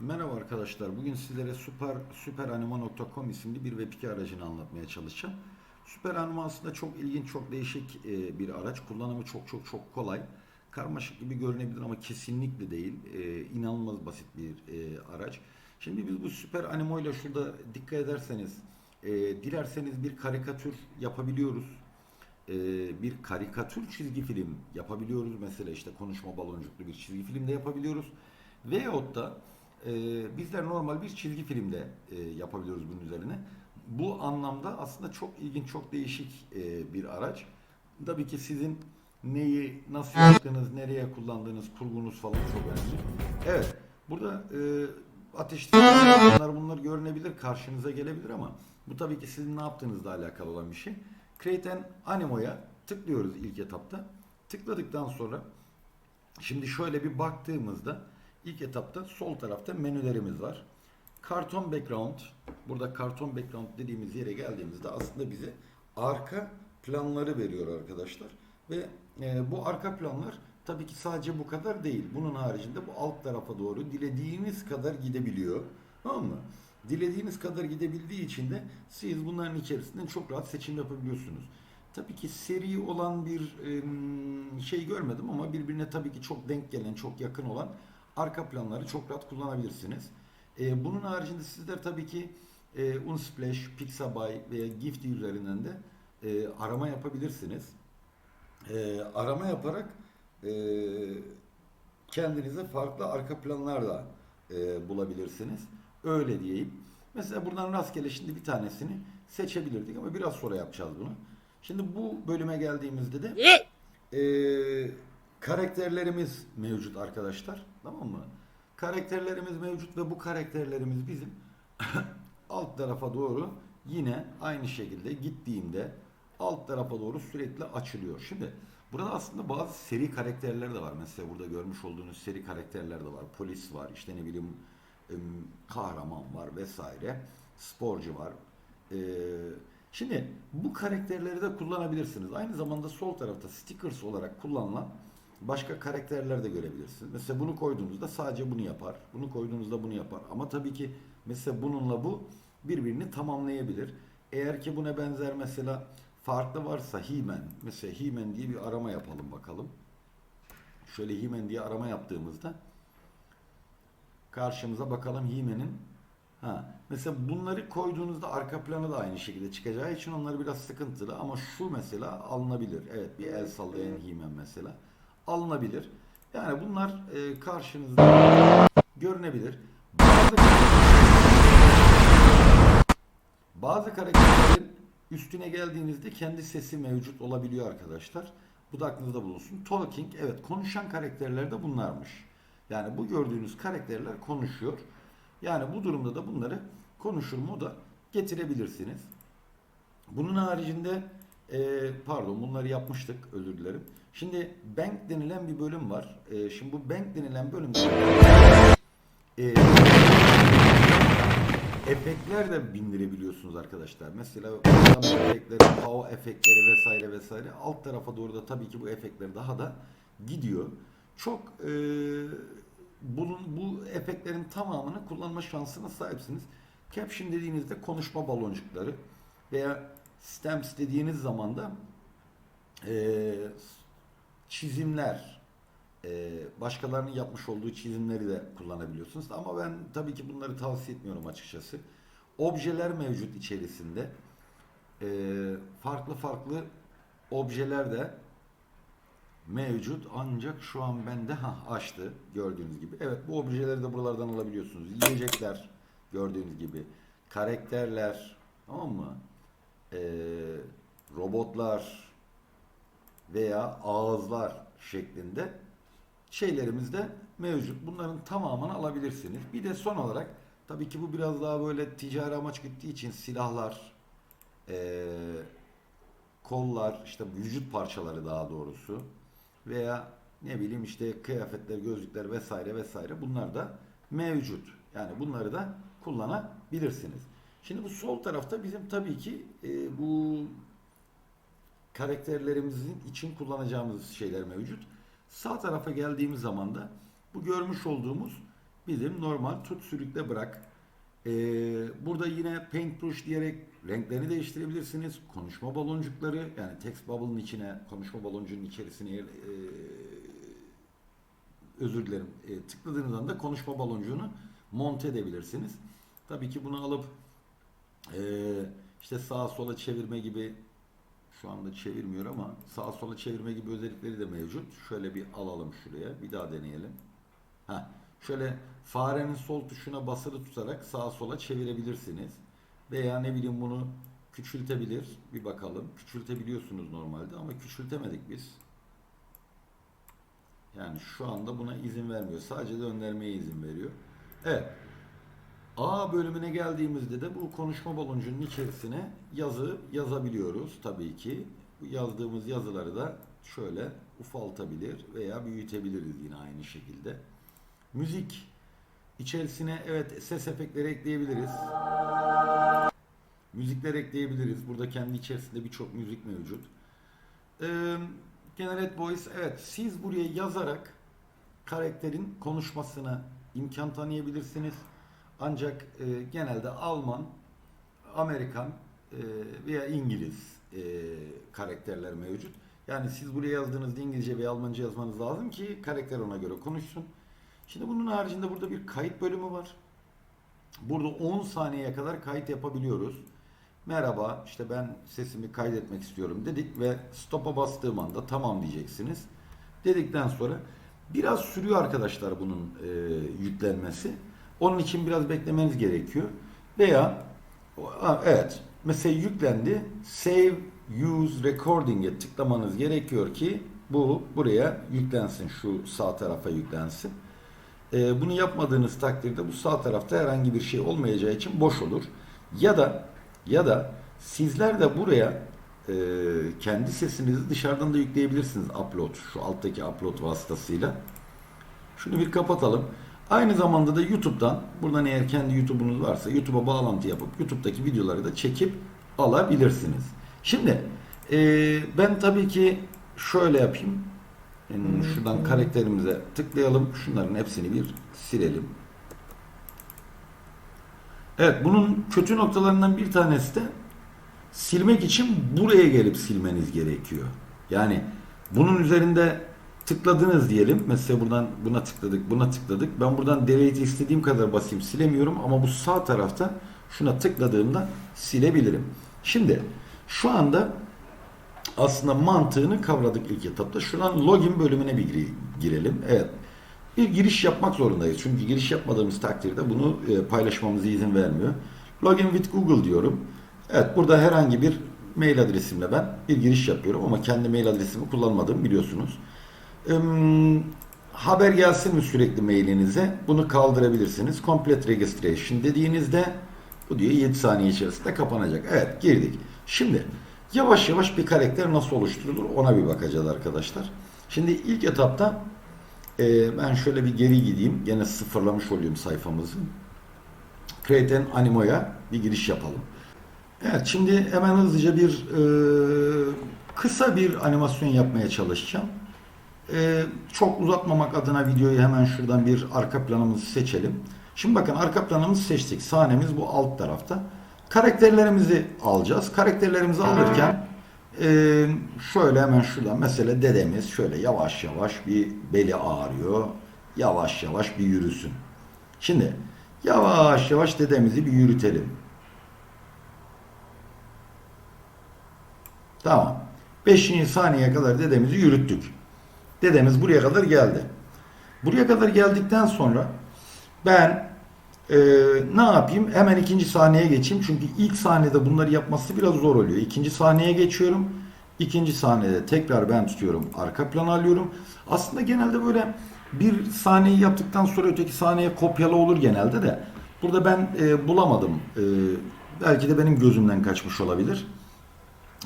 Merhaba arkadaşlar. Bugün sizlere Super superanima.com isimli bir Web2 aracını anlatmaya çalışacağım. Superanima aslında çok ilginç, çok değişik e, bir araç. Kullanımı çok çok çok kolay. Karmaşık gibi görünebilir ama kesinlikle değil. E, inanılmaz basit bir e, araç. Şimdi biz bu Superanimo ile şurada dikkat ederseniz, dilerseniz bir karikatür yapabiliyoruz bir karikatür çizgi film yapabiliyoruz. Mesela işte konuşma baloncuklu bir çizgi film de yapabiliyoruz. Veyahut da e, bizler normal bir çizgi filmde e, yapabiliyoruz bunun üzerine. Bu anlamda aslında çok ilginç, çok değişik e, bir araç. Tabii ki sizin neyi, nasıl yaptığınız, nereye kullandığınız, kurgunuz falan çok önemli. Evet, burada e, ateşli bunlar bunlar görünebilir, karşınıza gelebilir ama bu tabii ki sizin ne yaptığınızla alakalı olan bir şey. Create an Animo'ya tıklıyoruz ilk etapta. Tıkladıktan sonra şimdi şöyle bir baktığımızda ilk etapta sol tarafta menülerimiz var. Karton background. Burada karton background dediğimiz yere geldiğimizde aslında bize arka planları veriyor arkadaşlar. Ve e, bu arka planlar tabii ki sadece bu kadar değil. Bunun haricinde bu alt tarafa doğru dilediğiniz kadar gidebiliyor. Tamam mı? Dilediğiniz kadar gidebildiği için de siz bunların içerisinden çok rahat seçim yapabiliyorsunuz. Tabii ki seri olan bir şey görmedim ama birbirine tabii ki çok denk gelen, çok yakın olan arka planları çok rahat kullanabilirsiniz. E, bunun haricinde sizler tabii ki e, Unsplash, Pixabay veya Gifty üzerinden de e, arama yapabilirsiniz. E, arama yaparak e, kendinize farklı arka planlar da e, bulabilirsiniz. Öyle diyeyim. Mesela buradan rastgele şimdi bir tanesini seçebilirdik ama biraz sonra yapacağız bunu. Şimdi bu bölüme geldiğimizde de e, karakterlerimiz mevcut arkadaşlar. Tamam mı? Karakterlerimiz mevcut ve bu karakterlerimiz bizim alt tarafa doğru yine aynı şekilde gittiğimde alt tarafa doğru sürekli açılıyor. Şimdi burada aslında bazı seri karakterler de var. Mesela burada görmüş olduğunuz seri karakterler de var. Polis var, işte ne bileyim kahraman var vesaire. Sporcu var. Ee, şimdi bu karakterleri de kullanabilirsiniz. Aynı zamanda sol tarafta stickers olarak kullanılan başka karakterler de görebilirsiniz. Mesela bunu koyduğunuzda sadece bunu yapar. Bunu koyduğunuzda bunu yapar. Ama tabii ki mesela bununla bu birbirini tamamlayabilir. Eğer ki buna benzer mesela farklı varsa He-Man, mesela He-Man diye bir arama yapalım bakalım. Şöyle He-Man diye arama yaptığımızda karşımıza bakalım He-Man'in ha mesela bunları koyduğunuzda arka planı da aynı şekilde çıkacağı için onları biraz sıkıntılı ama şu mesela alınabilir. Evet bir el sallayan He-Man mesela alınabilir. Yani bunlar e, karşınızda görünebilir. Bazı bazı karakterlerin üstüne geldiğinizde kendi sesi mevcut olabiliyor arkadaşlar. Bu da aklınızda bulunsun. Talking, evet konuşan karakterler de bunlarmış. Yani bu gördüğünüz karakterler konuşuyor. Yani bu durumda da bunları konuşur moda getirebilirsiniz. Bunun haricinde e, pardon bunları yapmıştık özür dilerim. Şimdi bank denilen bir bölüm var. E, şimdi bu bank denilen bölümde e, efektler de bindirebiliyorsunuz arkadaşlar. Mesela efektleri, pow efektleri vesaire vesaire. Alt tarafa doğru da tabii ki bu efektler daha da gidiyor. Çok e, bunun bu efektlerin tamamını kullanma şansına sahipsiniz. Caption dediğinizde konuşma baloncukları veya stamps dediğiniz zaman da e, çizimler e, başkalarının yapmış olduğu çizimleri de kullanabiliyorsunuz. Ama ben tabii ki bunları tavsiye etmiyorum açıkçası. Objeler mevcut içerisinde. E, farklı farklı objeler de mevcut ancak şu an bende ha açtı gördüğünüz gibi. Evet bu objeleri de buralardan alabiliyorsunuz. Yiyecekler gördüğünüz gibi. Karakterler tamam mı? Ee, robotlar veya ağızlar şeklinde şeylerimiz de mevcut. Bunların tamamını alabilirsiniz. Bir de son olarak tabii ki bu biraz daha böyle ticari amaç gittiği için silahlar, ee, kollar, işte vücut parçaları daha doğrusu veya ne bileyim işte kıyafetler, gözlükler vesaire vesaire bunlar da mevcut. Yani bunları da kullanabilirsiniz. Şimdi bu sol tarafta bizim tabii ki e, bu karakterlerimizin için kullanacağımız şeyler mevcut. Sağ tarafa geldiğimiz zaman da bu görmüş olduğumuz bizim normal tut sürükle bırak. Ee, burada yine paintbrush diyerek renklerini değiştirebilirsiniz. Konuşma baloncukları yani text bubble'ın içine konuşma baloncuğunun içerisine e, özür dilerim e, tıkladığınız anda konuşma baloncuğunu monte edebilirsiniz. Tabii ki bunu alıp e, işte sağa sola çevirme gibi şu anda çevirmiyor ama sağa sola çevirme gibi özellikleri de mevcut. Şöyle bir alalım şuraya. Bir daha deneyelim. Ha, şöyle farenin sol tuşuna basılı tutarak sağa sola çevirebilirsiniz. Veya ne bileyim bunu küçültebilir. Bir bakalım. Küçültebiliyorsunuz normalde ama küçültemedik biz. Yani şu anda buna izin vermiyor. Sadece döndürmeye izin veriyor. Evet. A bölümüne geldiğimizde de bu konuşma baloncuğunun içerisine yazı yazabiliyoruz tabii ki. Bu yazdığımız yazıları da şöyle ufaltabilir veya büyütebiliriz yine aynı şekilde. Müzik içerisine evet ses efektleri ekleyebiliriz. Müzikler ekleyebiliriz. Burada kendi içerisinde birçok müzik mevcut. Ee, Generate Voice evet siz buraya yazarak karakterin konuşmasına imkan tanıyabilirsiniz. Ancak e, genelde Alman, Amerikan e, veya İngiliz e, karakterler mevcut. Yani siz buraya yazdığınızda İngilizce veya Almanca yazmanız lazım ki karakter ona göre konuşsun. Şimdi bunun haricinde burada bir kayıt bölümü var. Burada 10 saniyeye kadar kayıt yapabiliyoruz. Merhaba işte ben sesimi kaydetmek istiyorum dedik ve stop'a bastığım anda tamam diyeceksiniz. Dedikten sonra biraz sürüyor arkadaşlar bunun e, yüklenmesi. Onun için biraz beklemeniz gerekiyor. Veya evet mesela yüklendi. Save Use Recording'e tıklamanız gerekiyor ki bu buraya yüklensin. Şu sağ tarafa yüklensin. Ee, bunu yapmadığınız takdirde bu sağ tarafta herhangi bir şey olmayacağı için boş olur. Ya da ya da sizler de buraya e, kendi sesinizi dışarıdan da yükleyebilirsiniz upload şu alttaki upload vasıtasıyla. Şunu bir kapatalım. Aynı zamanda da YouTube'dan buradan eğer kendi YouTube'unuz varsa YouTube'a bağlantı yapıp YouTube'daki videoları da çekip alabilirsiniz. Şimdi e, ben tabii ki şöyle yapayım. Yani şuradan karakterimize tıklayalım. Şunların hepsini bir silelim. Evet bunun kötü noktalarından bir tanesi de silmek için buraya gelip silmeniz gerekiyor. Yani bunun üzerinde tıkladınız diyelim. Mesela buradan buna tıkladık, buna tıkladık. Ben buradan delete istediğim kadar basayım silemiyorum ama bu sağ tarafta şuna tıkladığımda silebilirim. Şimdi şu anda aslında mantığını kavradık ilk etapta. Şuradan login bölümüne bir gire- girelim. Evet. Bir giriş yapmak zorundayız. Çünkü giriş yapmadığımız takdirde bunu e, paylaşmamıza izin vermiyor. Login with Google diyorum. Evet burada herhangi bir mail adresimle ben bir giriş yapıyorum ama kendi mail adresimi kullanmadığımı biliyorsunuz. Haber gelsin mi sürekli mailinize? Bunu kaldırabilirsiniz. Complete registration dediğinizde bu diyor 7 saniye içerisinde kapanacak. Evet girdik. Şimdi yavaş yavaş bir karakter nasıl oluşturulur ona bir bakacağız arkadaşlar. Şimdi ilk etapta e, ben şöyle bir geri gideyim. Gene sıfırlamış olayım sayfamızı. Create an Animo'ya bir giriş yapalım. Evet şimdi hemen hızlıca bir e, kısa bir animasyon yapmaya çalışacağım. E, çok uzatmamak adına videoyu hemen şuradan bir arka planımızı seçelim. Şimdi bakın arka planımızı seçtik. Sahnemiz bu alt tarafta. Karakterlerimizi alacağız. Karakterlerimizi alırken e, şöyle hemen şuradan mesela dedemiz şöyle yavaş yavaş bir beli ağrıyor. Yavaş yavaş bir yürüsün. Şimdi yavaş yavaş dedemizi bir yürütelim. Tamam. 5. saniyeye kadar dedemizi yürüttük. Dedemiz buraya kadar geldi. Buraya kadar geldikten sonra ben e, ne yapayım? Hemen ikinci sahneye geçeyim. Çünkü ilk sahnede bunları yapması biraz zor oluyor. İkinci sahneye geçiyorum. İkinci sahnede tekrar ben tutuyorum. Arka plan alıyorum. Aslında genelde böyle bir sahneyi yaptıktan sonra öteki sahneye kopyalı olur genelde de. Burada ben e, bulamadım. E, belki de benim gözümden kaçmış olabilir.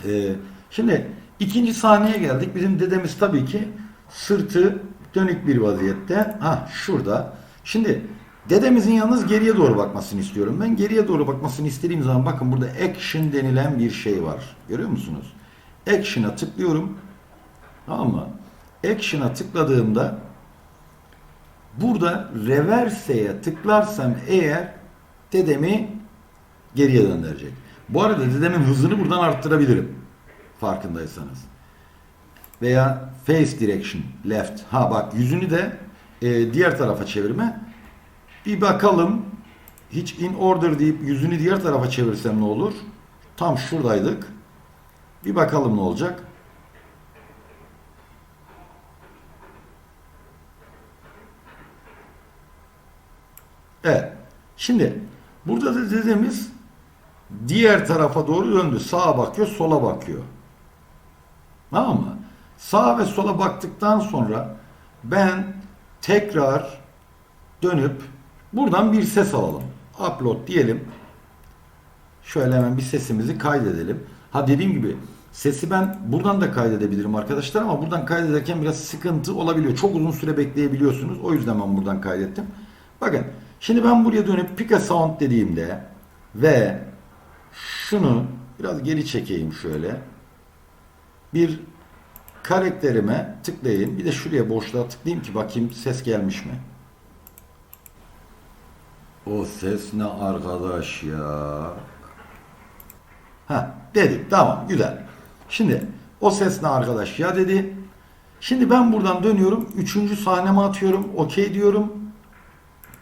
Ee, şimdi ikinci sahneye geldik. Bizim dedemiz tabii ki sırtı dönük bir vaziyette. Ha şurada. Şimdi dedemizin yalnız geriye doğru bakmasını istiyorum. Ben geriye doğru bakmasını istediğim zaman bakın burada action denilen bir şey var. Görüyor musunuz? Action'a tıklıyorum. Tamam mı? Action'a tıkladığımda Burada reverse'ye tıklarsam eğer dedemi geriye döndürecek. Bu arada dedemin hızını buradan arttırabilirim. Farkındaysanız. Veya face direction left. Ha bak yüzünü de e, diğer tarafa çevirme. Bir bakalım. Hiç in order deyip yüzünü diğer tarafa çevirsem ne olur? Tam şuradaydık. Bir bakalım ne olacak. Evet. Şimdi burada da dedemiz diğer tarafa doğru döndü. Sağa bakıyor, sola bakıyor. Tamam mı? Sağa ve sola baktıktan sonra ben tekrar dönüp buradan bir ses alalım. Upload diyelim. Şöyle hemen bir sesimizi kaydedelim. Ha dediğim gibi sesi ben buradan da kaydedebilirim arkadaşlar ama buradan kaydederken biraz sıkıntı olabiliyor. Çok uzun süre bekleyebiliyorsunuz. O yüzden ben buradan kaydettim. Bakın şimdi ben buraya dönüp pick a sound dediğimde ve şunu biraz geri çekeyim şöyle. Bir karakterime tıklayayım. Bir de şuraya boşluğa tıklayayım ki bakayım ses gelmiş mi? O ses ne arkadaş ya? Ha dedik tamam güzel. Şimdi o ses ne arkadaş ya dedi. Şimdi ben buradan dönüyorum. Üçüncü sahneme atıyorum. Okey diyorum.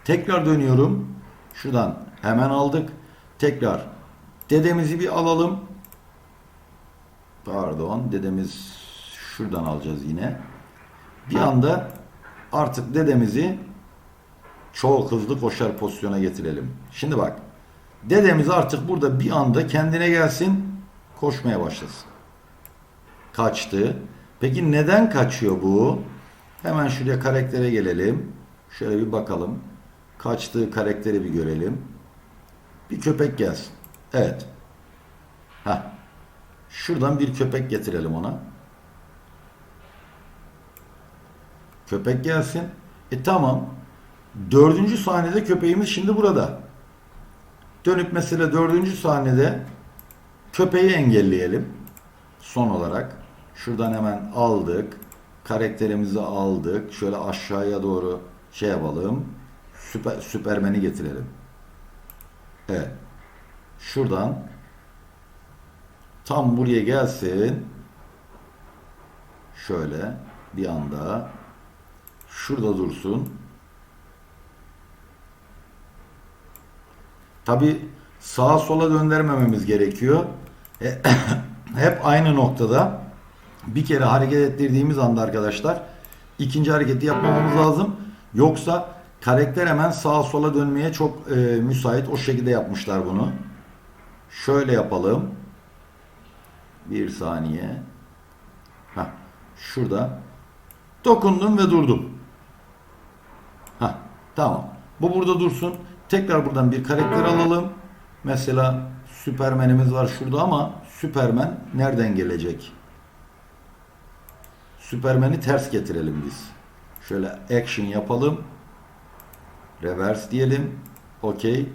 Tekrar dönüyorum. Şuradan hemen aldık. Tekrar dedemizi bir alalım. Pardon dedemiz şuradan alacağız yine. Bir anda artık dedemizi çok hızlı koşar pozisyona getirelim. Şimdi bak. Dedemiz artık burada bir anda kendine gelsin, koşmaya başlasın. Kaçtı. Peki neden kaçıyor bu? Hemen şuraya karaktere gelelim. Şöyle bir bakalım. Kaçtığı karakteri bir görelim. Bir köpek gelsin. Evet. Ha. Şuradan bir köpek getirelim ona. Köpek gelsin. E tamam. Dördüncü sahnede köpeğimiz şimdi burada. Dönüp mesela dördüncü sahnede köpeği engelleyelim. Son olarak. Şuradan hemen aldık. Karakterimizi aldık. Şöyle aşağıya doğru şey yapalım. Süper, Süpermen'i getirelim. Evet. Şuradan tam buraya gelsin. Şöyle bir anda şurada dursun. Tabi sağa sola döndürmememiz gerekiyor. E, hep aynı noktada bir kere hareket ettirdiğimiz anda arkadaşlar ikinci hareketi yapmamamız lazım. Yoksa karakter hemen sağa sola dönmeye çok e, müsait. O şekilde yapmışlar bunu. Şöyle yapalım. Bir saniye. Heh, şurada. Dokundum ve durdum. Tamam. Bu burada dursun. Tekrar buradan bir karakter alalım. Mesela Süpermen'imiz var şurada ama Süpermen nereden gelecek? Süpermen'i ters getirelim biz. Şöyle action yapalım. Reverse diyelim. Okey.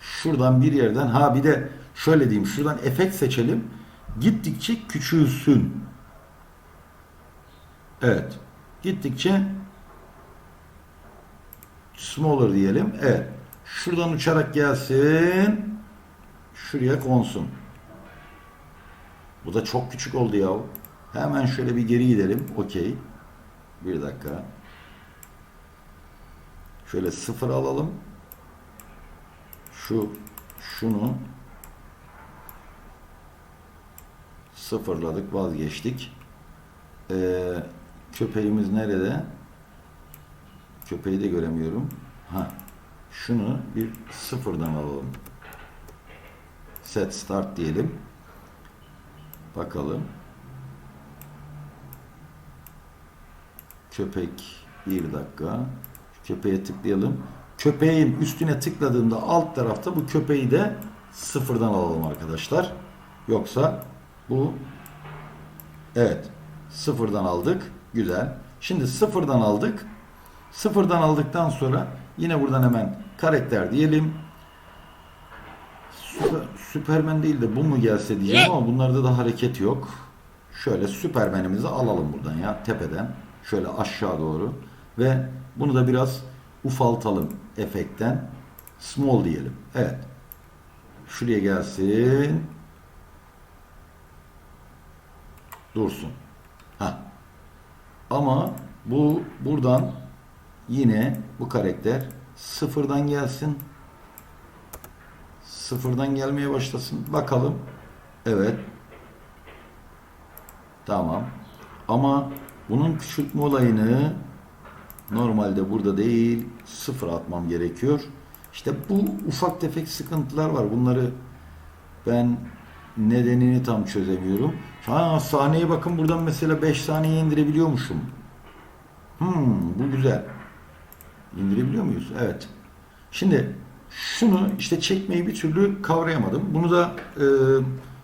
Şuradan bir yerden ha bir de şöyle diyeyim şuradan efekt seçelim. Gittikçe küçülsün. Evet. Gittikçe smaller diyelim. Evet. Şuradan uçarak gelsin. Şuraya konsun. Bu da çok küçük oldu ya. Hemen şöyle bir geri gidelim. Okey. Bir dakika. Şöyle sıfır alalım. Şu şunu sıfırladık vazgeçtik. Ee, köpeğimiz nerede? Köpeği de göremiyorum. Ha. Şunu bir sıfırdan alalım. Set start diyelim. Bakalım. Köpek bir dakika. Köpeğe tıklayalım. Köpeğin üstüne tıkladığımda alt tarafta bu köpeği de sıfırdan alalım arkadaşlar. Yoksa bu evet sıfırdan aldık. Güzel. Şimdi sıfırdan aldık. Sıfırdan aldıktan sonra yine buradan hemen karakter diyelim. Süper, Süpermen değil de bu mu gelse diyeceğim ama bunlarda da hareket yok. Şöyle Süpermen'imizi alalım buradan ya tepeden. Şöyle aşağı doğru. Ve bunu da biraz ufaltalım efektten. Small diyelim. Evet. Şuraya gelsin. Dursun. Ha. Ama bu buradan yine bu karakter sıfırdan gelsin. Sıfırdan gelmeye başlasın. Bakalım. Evet. Tamam. Ama bunun küçültme olayını normalde burada değil sıfır atmam gerekiyor. İşte bu ufak tefek sıkıntılar var. Bunları ben nedenini tam çözemiyorum. Ha sahneye bakın buradan mesela 5 saniye indirebiliyormuşum. Hmm, bu güzel. İndirebiliyor muyuz? Evet. Şimdi şunu işte çekmeyi bir türlü kavrayamadım. Bunu da e,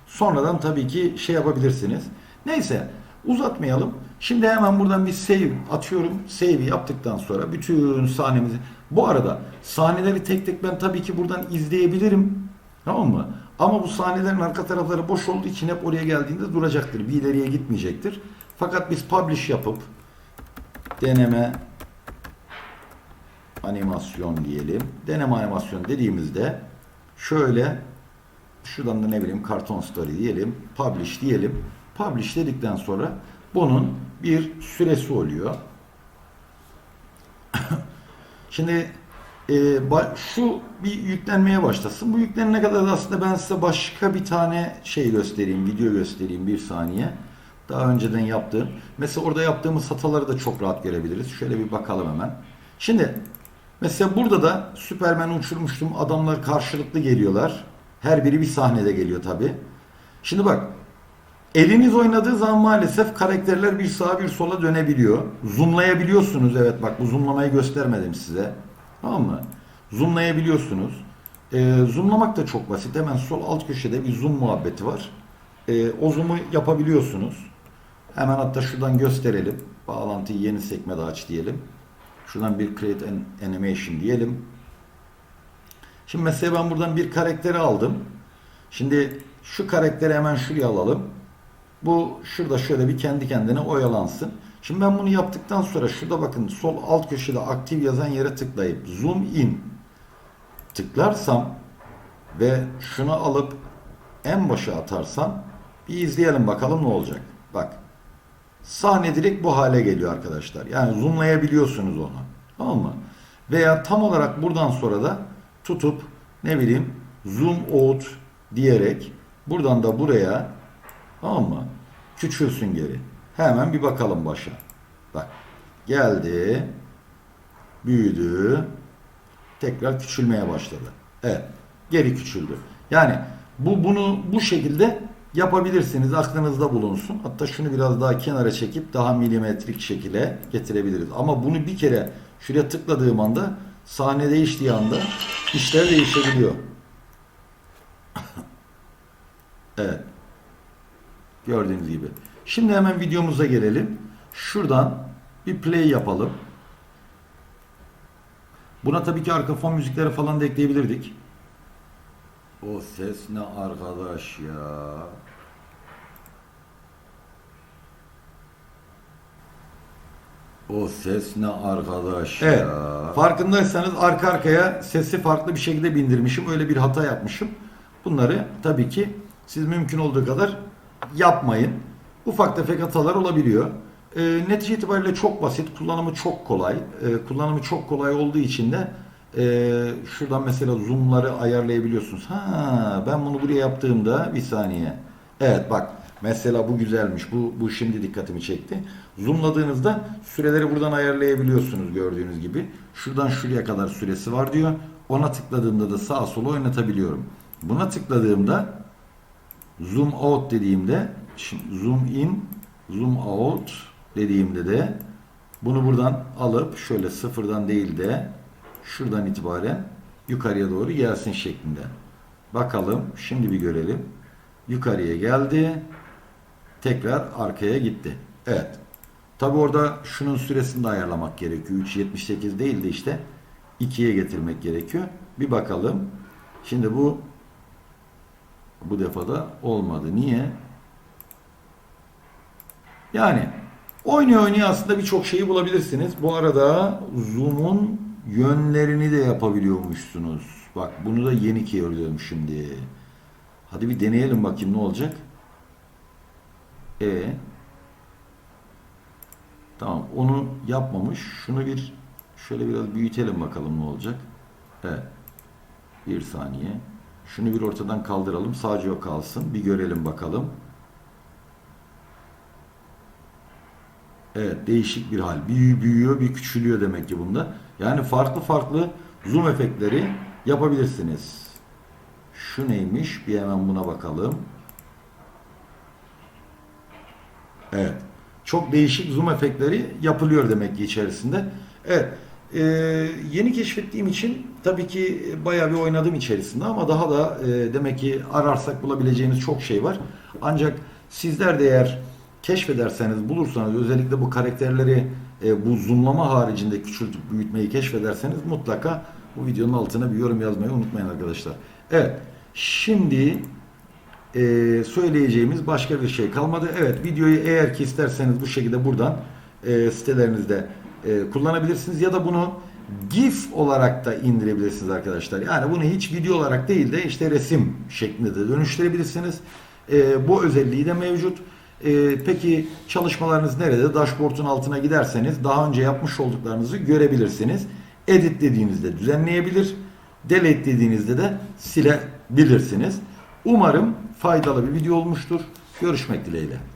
sonradan tabii ki şey yapabilirsiniz. Neyse uzatmayalım. Şimdi hemen buradan bir save atıyorum. Save'i yaptıktan sonra bütün sahnemizi bu arada sahneleri tek tek ben tabii ki buradan izleyebilirim. Tamam mı? Ama bu sahnelerin arka tarafları boş olduğu için hep oraya geldiğinde duracaktır. Bir ileriye gitmeyecektir. Fakat biz publish yapıp deneme animasyon diyelim. Deneme animasyon dediğimizde şöyle şuradan da ne bileyim karton story diyelim. Publish diyelim. Publish dedikten sonra bunun bir süresi oluyor. Şimdi e, şu bir yüklenmeye başlasın. Bu yüklenene kadar da aslında ben size başka bir tane şey göstereyim, video göstereyim bir saniye. Daha önceden yaptığım. Mesela orada yaptığımız hataları da çok rahat görebiliriz. Şöyle bir bakalım hemen. Şimdi mesela burada da Süpermen uçurmuştum. Adamlar karşılıklı geliyorlar. Her biri bir sahnede geliyor tabi. Şimdi bak Eliniz oynadığı zaman maalesef karakterler bir sağa bir sola dönebiliyor. Zoomlayabiliyorsunuz. Evet bak bu zoomlamayı göstermedim size. Tamam mı? Zoomlayabiliyorsunuz. Ee, zoomlamak da çok basit. Hemen sol alt köşede bir zoom muhabbeti var. Ee, o zoom'u yapabiliyorsunuz. Hemen hatta şuradan gösterelim. Bağlantıyı yeni sekmede aç diyelim. Şuradan bir create an animation diyelim. Şimdi mesela ben buradan bir karakteri aldım. Şimdi şu karakteri hemen şuraya alalım. Bu şurada şöyle bir kendi kendine oyalansın. Şimdi ben bunu yaptıktan sonra şurada bakın sol alt köşede aktif yazan yere tıklayıp zoom in tıklarsam ve şunu alıp en başa atarsam bir izleyelim bakalım ne olacak. Bak sahne direkt bu hale geliyor arkadaşlar. Yani zoomlayabiliyorsunuz onu. Tamam mı? Veya tam olarak buradan sonra da tutup ne bileyim zoom out diyerek buradan da buraya tamam mı? Küçülsün geri. Hemen bir bakalım başa. Bak geldi büyüdü tekrar küçülmeye başladı. Evet geri küçüldü. Yani bu bunu bu şekilde yapabilirsiniz. Aklınızda bulunsun. Hatta şunu biraz daha kenara çekip daha milimetrik şekilde getirebiliriz. Ama bunu bir kere şuraya tıkladığım anda sahne değiştiği anda işler değişebiliyor. evet. Gördüğünüz gibi. Şimdi hemen videomuza gelelim. Şuradan bir play yapalım. Buna tabii ki arka fon müzikleri falan da ekleyebilirdik. O ses ne arkadaş ya. O ses ne arkadaş Evet. ya. Farkındaysanız arka arkaya sesi farklı bir şekilde bindirmişim. Öyle bir hata yapmışım. Bunları tabii ki siz mümkün olduğu kadar yapmayın. Ufak tefek hatalar olabiliyor. Ee, netice itibariyle çok basit. Kullanımı çok kolay. Ee, kullanımı çok kolay olduğu için de e, şuradan mesela zoomları ayarlayabiliyorsunuz. Ha, ben bunu buraya yaptığımda bir saniye. Evet bak mesela bu güzelmiş. Bu, bu şimdi dikkatimi çekti. Zoomladığınızda süreleri buradan ayarlayabiliyorsunuz gördüğünüz gibi. Şuradan şuraya kadar süresi var diyor. Ona tıkladığımda da sağa sola oynatabiliyorum. Buna tıkladığımda zoom out dediğimde zoom in zoom out dediğimde de bunu buradan alıp şöyle sıfırdan değil de şuradan itibaren yukarıya doğru gelsin şeklinde. Bakalım şimdi bir görelim. Yukarıya geldi. Tekrar arkaya gitti. Evet. Tabi orada şunun süresini de ayarlamak gerekiyor. 3.78 değil de işte 2'ye getirmek gerekiyor. Bir bakalım. Şimdi bu bu defada olmadı. Niye? Yani oynuyor oynuyor aslında birçok şeyi bulabilirsiniz. Bu arada zoom'un yönlerini de yapabiliyormuşsunuz. Bak bunu da yeni görüyorum şimdi. Hadi bir deneyelim bakayım ne olacak. E Tamam onu yapmamış. Şunu bir şöyle biraz büyütelim bakalım ne olacak. Evet. Bir saniye. Şunu bir ortadan kaldıralım. Sadece o kalsın. Bir görelim bakalım. Evet değişik bir hal. Bir büyüyor bir küçülüyor demek ki bunda. Yani farklı farklı zoom efektleri yapabilirsiniz. Şu neymiş? Bir hemen buna bakalım. Evet. Çok değişik zoom efektleri yapılıyor demek ki içerisinde. Evet. Ee, yeni keşfettiğim için tabii ki bayağı bir oynadım içerisinde ama daha da e, demek ki ararsak bulabileceğimiz çok şey var. Ancak sizler de eğer keşfederseniz bulursanız özellikle bu karakterleri e, bu zoomlama haricinde küçültüp büyütmeyi keşfederseniz mutlaka bu videonun altına bir yorum yazmayı unutmayın arkadaşlar. Evet. Şimdi e, söyleyeceğimiz başka bir şey kalmadı. Evet videoyu eğer ki isterseniz bu şekilde buradan e, sitelerinizde e, kullanabilirsiniz ya da bunu GIF olarak da indirebilirsiniz arkadaşlar. Yani bunu hiç video olarak değil de işte resim şeklinde de dönüştürebilirsiniz. E, bu özelliği de mevcut. E, peki çalışmalarınız nerede? Dashboard'un altına giderseniz daha önce yapmış olduklarınızı görebilirsiniz. Edit dediğinizde düzenleyebilir. Delete dediğinizde de silebilirsiniz. Umarım faydalı bir video olmuştur. Görüşmek dileğiyle.